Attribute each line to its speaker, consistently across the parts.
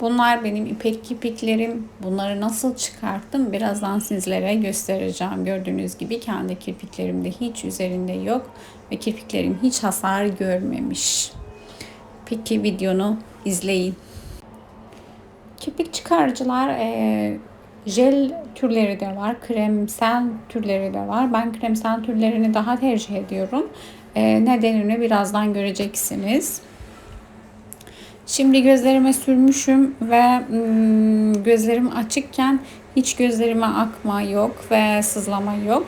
Speaker 1: Bunlar benim ipek kirpiklerim. Bunları nasıl çıkarttım birazdan sizlere göstereceğim. Gördüğünüz gibi kendi kirpiklerimde hiç üzerinde yok ve kirpiklerim hiç hasar görmemiş. Peki videonu izleyin. Kirpik çıkarıcılar e, jel türleri de var, kremsel türleri de var. Ben kremsel türlerini daha tercih ediyorum. E, nedenini birazdan göreceksiniz. Şimdi gözlerime sürmüşüm ve hmm, gözlerim açıkken hiç gözlerime akma yok ve sızlama yok.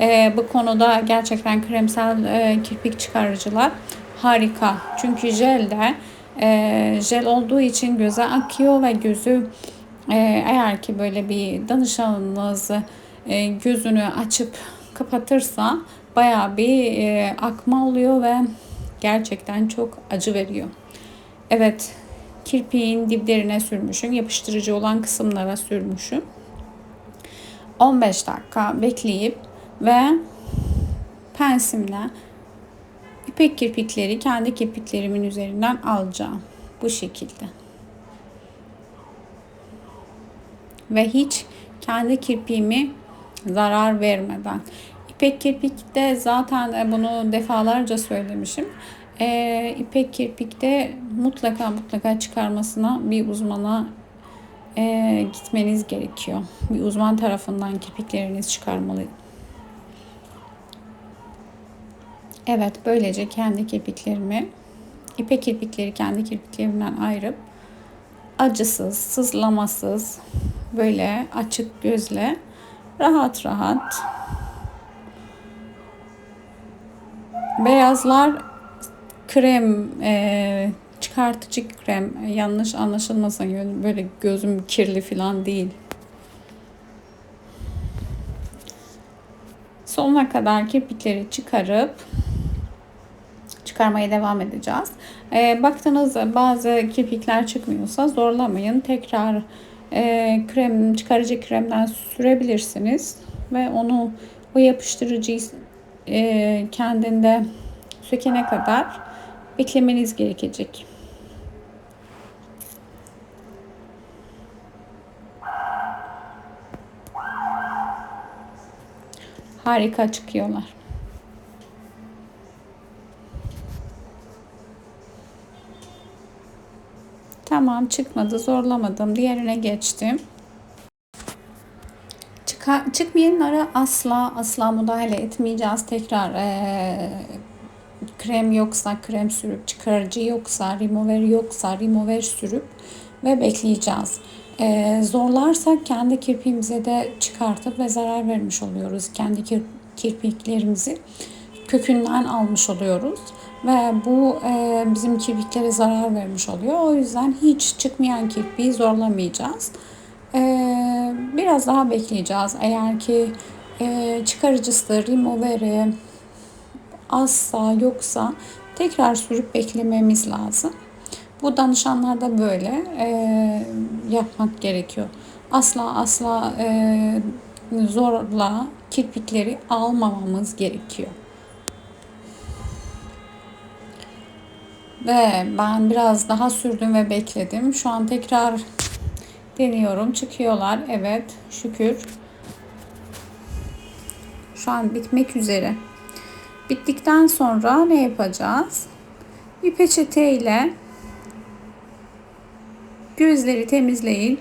Speaker 1: E, bu konuda gerçekten kremsel e, kirpik çıkarıcılar harika. Çünkü jel de e, jel olduğu için göze akıyor ve gözü e, eğer ki böyle bir danışanınız gözünü açıp kapatırsa baya bir akma oluyor ve gerçekten çok acı veriyor. Evet kirpiğin diplerine sürmüşüm. Yapıştırıcı olan kısımlara sürmüşüm. 15 dakika bekleyip ve pensimle ipek kirpikleri kendi kirpiklerimin üzerinden alacağım. Bu şekilde. Ve hiç kendi kirpiğimi zarar vermeden. İpek kirpikte zaten bunu defalarca söylemişim e, ipek kirpikte mutlaka mutlaka çıkarmasına bir uzmana e, gitmeniz gerekiyor. Bir uzman tarafından kirpikleriniz çıkarmalı. Evet böylece kendi kirpiklerimi ipek kirpikleri kendi kirpiklerimden ayırıp acısız, sızlamasız böyle açık gözle rahat rahat beyazlar krem e, çıkartıcı krem yanlış anlaşılmasın böyle gözüm kirli falan değil. Sonuna kadar kirpikleri çıkarıp çıkarmaya devam edeceğiz. E, baktınız bazı kirpikler çıkmıyorsa zorlamayın. Tekrar e, krem çıkarıcı kremden sürebilirsiniz ve onu o yapıştırıcıyı e, kendinde sökene kadar beklemeniz gerekecek. Harika çıkıyorlar. Tamam çıkmadı zorlamadım. Diğerine geçtim. Çıka, çıkmayanlara asla asla müdahale etmeyeceğiz. Tekrar ee, krem yoksa krem sürüp çıkarıcı yoksa remover yoksa remover sürüp ve bekleyeceğiz. Ee, zorlarsak kendi kirpiğimize de çıkartıp ve zarar vermiş oluyoruz. Kendi kir kirpiklerimizi kökünden almış oluyoruz. Ve bu e, bizim kirpiklere zarar vermiş oluyor. O yüzden hiç çıkmayan kirpiği zorlamayacağız. E, biraz daha bekleyeceğiz. Eğer ki e, çıkarıcısı, removeri, azsa yoksa tekrar sürüp beklememiz lazım. Bu danışanlarda böyle e, yapmak gerekiyor. Asla asla e, zorla kirpikleri almamamız gerekiyor. Ve ben biraz daha sürdüm ve bekledim. Şu an tekrar deniyorum. Çıkıyorlar. Evet şükür. Şu an bitmek üzere. Bittikten sonra ne yapacağız? Bir peçete ile gözleri temizleyin.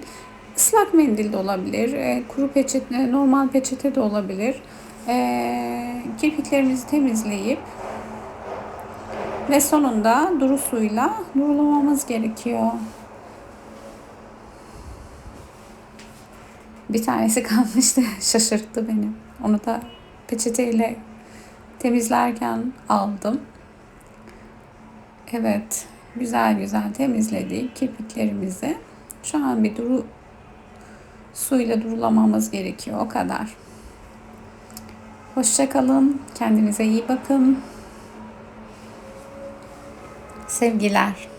Speaker 1: Islak mendil de olabilir, e, kuru peçete, normal peçete de olabilir. E, kirpiklerimizi temizleyip ve sonunda duru suyla durulamamız gerekiyor. Bir tanesi kalmıştı, şaşırttı beni. Onu da peçeteyle temizlerken aldım. Evet, güzel güzel temizledik kirpiklerimizi. Şu an bir duru suyla durulamamız gerekiyor o kadar. Hoşçakalın, kendinize iyi bakın. Sevgiler.